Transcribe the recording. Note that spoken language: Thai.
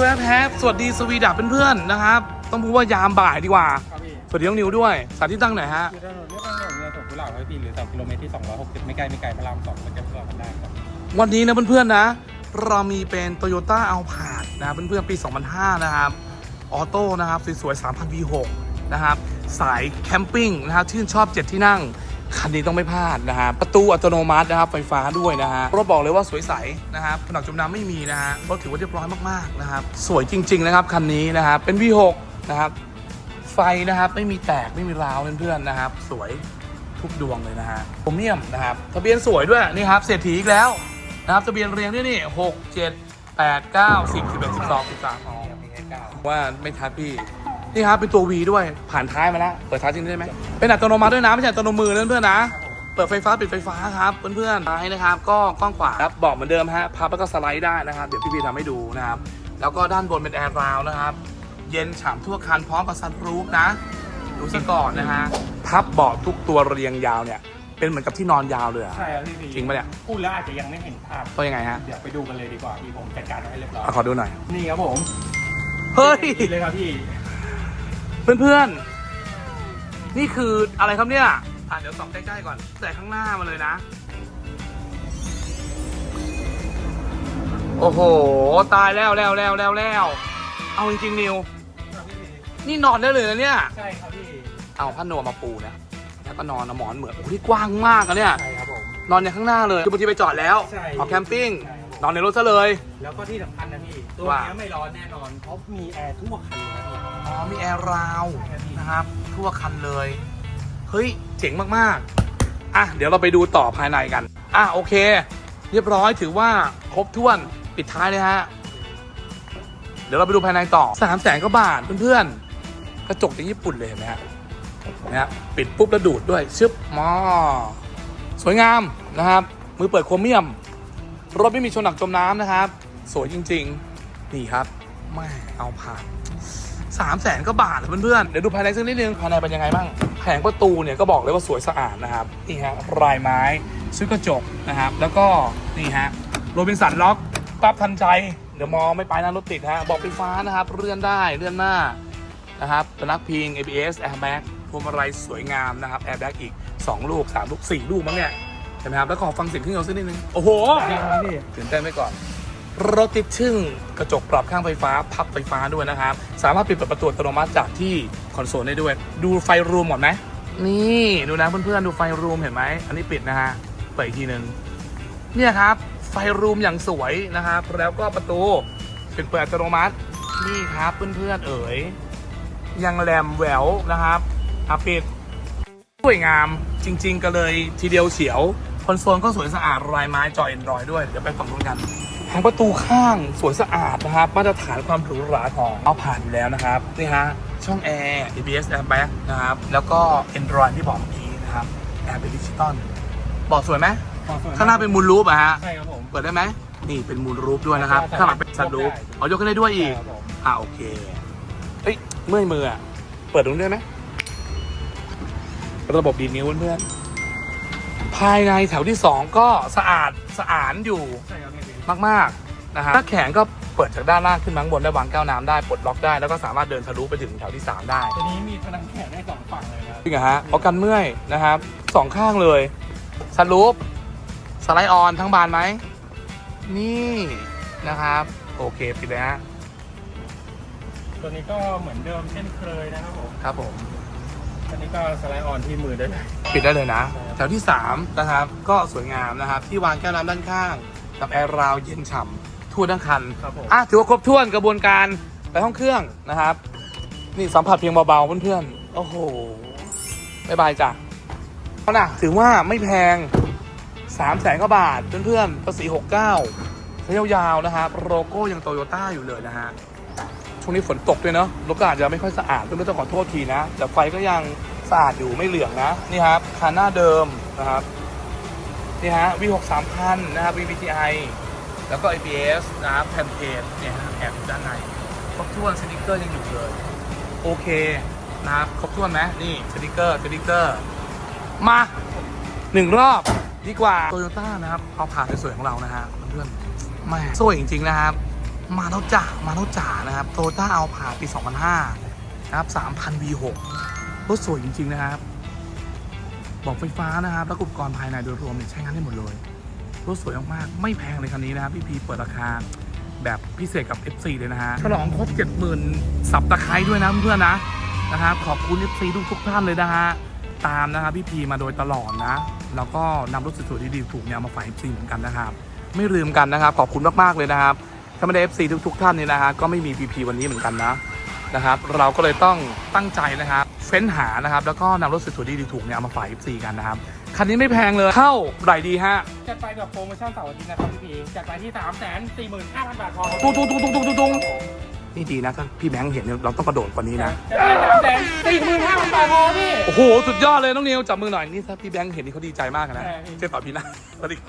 สวัสดีครับสวัสดีสวีดับเพื่อนๆนะครับ ต้องพูดว่ายามบ่ายดีกว่า ครับพี่สวัสดีน้องนิวด้วย สถานที่ตั้งไหนฮะ คือถนนเรียบทางหลวงเมืองสวนกุหลาบครับพี่หรือ2กิโลเมตรที่ 260 ไม่ไกลไม่ไกลพระรามสองมันจะเพื่อกันได้ครับวันนี้นะเพื่อนๆนะ เรามีเป็น Toyota a l p a r d นะเพื่อนๆปี 2005 นะครับ ออโต้นะครับสวยๆ 3,000 V6 นะครับ สายแคมปิ้งนะครับชื่นชอบ 7 ที่นั่ง คันนี้ต้องไม่พลาดนะครับประตูอัตโนมัตินะครับไฟฟ้าด้วยนะฮะรถบอกเลยว่าสวยใสนะครับผนังจมน้ำไม่มีนะฮะรถถือว่าเรียบร้อยมากๆนะครับสวยจริง ๆ นะครับคันนี้นะครับเป็น V6 นะครับไฟนะครับไม่มีแตกไม่มีร้าวเพื่อนๆนะครับ สวยทุกดวงเลยนะฮะโครเมียมนะครับทะเบียนสวยด้วยนี่ครับเศรษฐีอีกแล้วนะครับทะเบียนเรียงด้วยนี่หกเจ็ดแปดเก้าสิบสิบเอ็ดสิบสองสิบสามอ๋อมีให้เก้าว่าไม่ทัดพี่ นี่ครับเป็นตัว V ด้วยผ่านท้ายมาแล้วเปิดท้ายจริงได้ไหมเป็นอัตโนมัติด้วยนะไม่ใช่อัตโนมือนะเพื่อนๆนะเปิดไฟฟ้าปิดไฟฟ้าครับเพื่อนๆท้ายนะครับ ก็กว้างขวางครับบอกเหมือนเดิมฮะพับแล้วก็สไลด์ได้นะครับ เดี๋ยวพี่พีทำให้ดูนะครับ แล้วก็ด้านบนเป็นแอร์ราวนะครับ เย็นฉ่ำทั่วคันพร้อมกับซันรูฟนะดูซะก่อนนะฮะพับเบาะทุกตัวเรียงยาวเนี่ยเป็นเหมือนกับที่นอนยาวเลยอะใช่ครับพี่พีจริงปะเนี่ยพูดแล้วอาจจะยังไม่เห็นภาพตัวยังไงฮะเดี๋ยวไปดูกันเลยดีกว่าพี่ผมจัดการไว้ให้เรียบร้อยเอาขอดูหน่อยนี่ครับผมเฮ้ยนี่เลยครับพี่ เพื่อนๆ นี่คืออะไรครับเนี่ย อะเดี๋ยวส่องใกล้ๆก่อน แต่ข้างหน้ามาเลยนะ โอ้โห ตายแล้วแล้วแล้วแล้วแล้วเอาจริงๆนิวครับพี่พีนี่นอนได้เลยนะเนี่ย ใช่ครับพี่ เอาผ้านวมมาปูนะ แล้วก็นอนเอาหมอนเหมือนโอ้โหที่กว้างมากอะเนี่ย ใช่ครับผม นอนในข้างหน้าเลยคือบางทีไปจอดแล้วใช่ ออกแคมปิ้ง ใช่ครับผม นอนในรถซะเลย แล้วก็ที่สำคัญนะพี่ ตัวว่านี้ไม่ร้อนแน่นอนเพราะมีแอร์ทั่วคันเลยนะพี่ อ๋อมีแอร์ราวใช่ครับพี่นะครับ ทั่วคันเลย เฮ้ย เจ๋งมาก ๆ อะ เดี๋ยวเราไปดูต่อภายในกัน อะ โอเค เรียบร้อยถือว่าครบถ้วนปิดท้ายเลยฮะ เดี๋ยวเราไปดูภายในต่อสามแสนกว่าบาทเพื่อนๆกระจกจากญี่ปุ่นเลยเห็นไหมฮะนะฮะปิดปุ๊บแล้วดูดด้วย ชึบมอสวยงามนะครับ มือเปิดโครเมียม รถไม่มีชนหนักจมน้ำนะครับ สวยจริง ๆ นี่ครับแม่เอาผ่านสามแสนก็บาทเพื่อนๆ เดี๋ยวดูภายในสักนิดนึง ภายในเป็นยังไงบ้าง แผงประตูเนี่ยก็บอกเลยว่าสวยสะอาดนะครับ นี่ฮะลายไม้ชุดกระจกนะครับ แล้วก็นี่ฮะโรบินสันล็อกปั๊บทันใจ เดี๋ยวมองไม่ไปนะรถติดฮะ บอกไฟฟ้านะครับ เลื่อนได้ เลื่อนหน้านะครับเป็นนักพิง ABS airbag พวงมาลัยสวยงามนะครับ airbag อีก 2 ลูก 3 ลูก 4 ลูกมั้งเนี่ย ใช่ไหมครับ แล้วขอฟังเสียงเครื่องยนต์สักนิดนึง โอ้โหครับพี่ตื่นเต้นไว้ก่อน รถติดชึ่งกระจกปรับข้างไฟฟ้า พับไฟฟ้าด้วยนะครับ สามารถปิดเปิดประตูอัตโนมัติจากที่คอนโซลได้ด้วย ดูไฟรูมก่อนไหมนี่ดูนะเพื่อนๆดูไฟรูมเห็นไหม อันนี้ปิดนะฮะ เปิดอีกทีหนึ่งเนี่ยครับ ไฟรูมอย่างสวยนะครับ แล้วก็ประตูเป็นเปิดอัตโนมัติ นี่ครับเพื่อนๆเอ๋ยยังแหลมแหววนะครับอะปิด สวยงามจริง ๆ ก็เลยทีเดียวเฉียว คอนโซลก็สวยสะอาดลายไม้จอ Android ด้วย เดี๋ยวไปฝั่งนู้นกันแผงประตูข้างสวยสะอาดนะครับ มาตรฐานความหรูหราของเอาผ่านอยู่แล้วนะครับนี่ฮะช่องแอร์ ABS airbag นะครับ แล้วก็ Android ที่บอกเมื่อกี้นะครับแอร์เป็นดิจิตอลบอกสวยไหมข้างหน้าเป็นมูลรูปอะฮะใช่ครับผมเปิดได้ไหมนี่เป็นมูลรูปด้วยนะครับข้างหลังเป็นซันรูปอ๋อยกขึ้นได้ด้วยอีกใช่ครับผมอ่าโอเคเฮ้ยเมื่อยมืออะเปิดตรงนี้ได้ไหม ระบบดีดนิ้วเพื่อนๆภายในแถวที่ 2 ก็สะอาดสะอาดอยู่ใช่ครับพี่มากๆนะฮะถ้าแขนก็เปิดจากด้านล่างขึ้นมาข้างบนได้วางแก้วน้ำได้ปลดล็อกได้แล้วก็สามารถเดินทะลุไปถึงแถวที่ 3 ได้ตัวนี้มีพนังแขนได้สองฝั่งเลยนะครับจริงเหรอฮะเพราะกันเมื่อยนะครับสองข้างเลยสลูปสไลด์ออนทั้งบานไหมนี่นะครับ โอเคปิดเลยฮะตัวนี้ก็เหมือนเดิมเช่นเคยนะครับผมครับผม ตัวนี้ก็สไลด์ออนที่มือได้เลย ปิดได้เลยนะใช่ครับแถวที่ 3 นะครับ ก็สวยงามนะครับ ที่วางแก้วน้ำด้านข้าง กับแอร์ราวเย็นฉ่ำทั่วทั้งคันครับผม อะถือว่าครบถ้วนกระบวนการไปห้องเครื่องนะครับ นี่สัมผัสเพียงเบาๆเพื่อนๆโอ้โหบายบายจ้ะเอานะถือว่าไม่แพง3ามแสนกว่าบาทเพื่อนๆภาษี69ใช้ยาวๆนะครับโลโก้ยังโตโยต้าอยู่เลยนะฮะ ช่วงนี้ฝนตกด้วยเนาะรถก็อาจจะไม่ค่อยสะอาดเพื่อนๆต้องขอโทษทีนะ แต่ไฟก็ยังสะอาดอยู่ไม่เหลืองนะ นี่ครับคันหน้าเดิมนะครับ นี่ฮะ V6 3000นะครับ VVTi แล้วก็ ABS นะครับแผ่นเพจเนี่ยฮะแอบด้านในครบถ้วนสติกเกอร์ยังอยู่เลย โอเคนะครับครบถ้วนไหมนี่สติกเกอร์สติกเกอร์ มาหนึ่งรอบดีกว่าโตโยต้านะครับเอาผ่านสวยๆของเรานะฮะเพื่อนๆแม่สวยจริง ๆ นะครับ มาแล้วจ้ามาแล้วจ้านะครับโตโยต้าเอาผ่าปี 2005 นะครับ 3,000 V6 รถสวยจริง ๆ นะครับ บอกไฟฟ้านะครับ แล้วก็อุปกรณ์ภายในโดยรวมเนี่ยใช้งานได้หมดเลย รถสวยมากๆ ไม่แพงเลยคันนี้นะครับ พี่พีเปิดราคาแบบพิเศษกับ FC เลยนะฮะ ฉลองครบ 70,000 สับตะไคร้ด้วยนะเพื่อนๆนะนะครับ ขอบคุณ FC ทุกทุกท่านเลยนะฮะ ตามนะครับพี่พีมาโดยตลอดนะ แล้วก็นำรถสวยๆดีๆถูกเนี่ยมาฝาก FC เหมือนกันนะครับ ไม่ลืมกันนะครับ ขอบคุณมากๆเลยนะครับ ถ้าไม่ได้ FC ทุกๆท่านเนี่ยนะฮะก็ไม่มี PP วันนี้เหมือนกันนะนะครับ เราก็เลยต้องตั้งใจนะครับเฟ้นหานะครับ แล้วก็นำรถสวยๆดีๆถูกเนี่ยเอามาฝาก FC กันนะครับคันนี้ไม่แพงเลยเข้าไหลดีฮะจัดไปกับโปรโมชั่นเสาร์อาทิตย์นะครับพี่พีจัดไปที่ 3 4 5 0 0 0 บาทพอครับตุ้งตุ้งตุ้งตุ้งตุ้งตุ้งตุ้งนี่ดีนะถ้าพี่แบงค์เห็นเนี่ยเราต้องกระโดดกว่านี้นะจัดไปสามแสนสี่หมื่นห้าพันบาทพอพี่โอ้โหสุดยอดเลยน้องนิวจับมือหน่อยนี่ถ้าพี่แบงค์เห็นนี่เขาดีใจมากนะใช่พี่เจ๊ต่อพี่นะสวัสดีครับ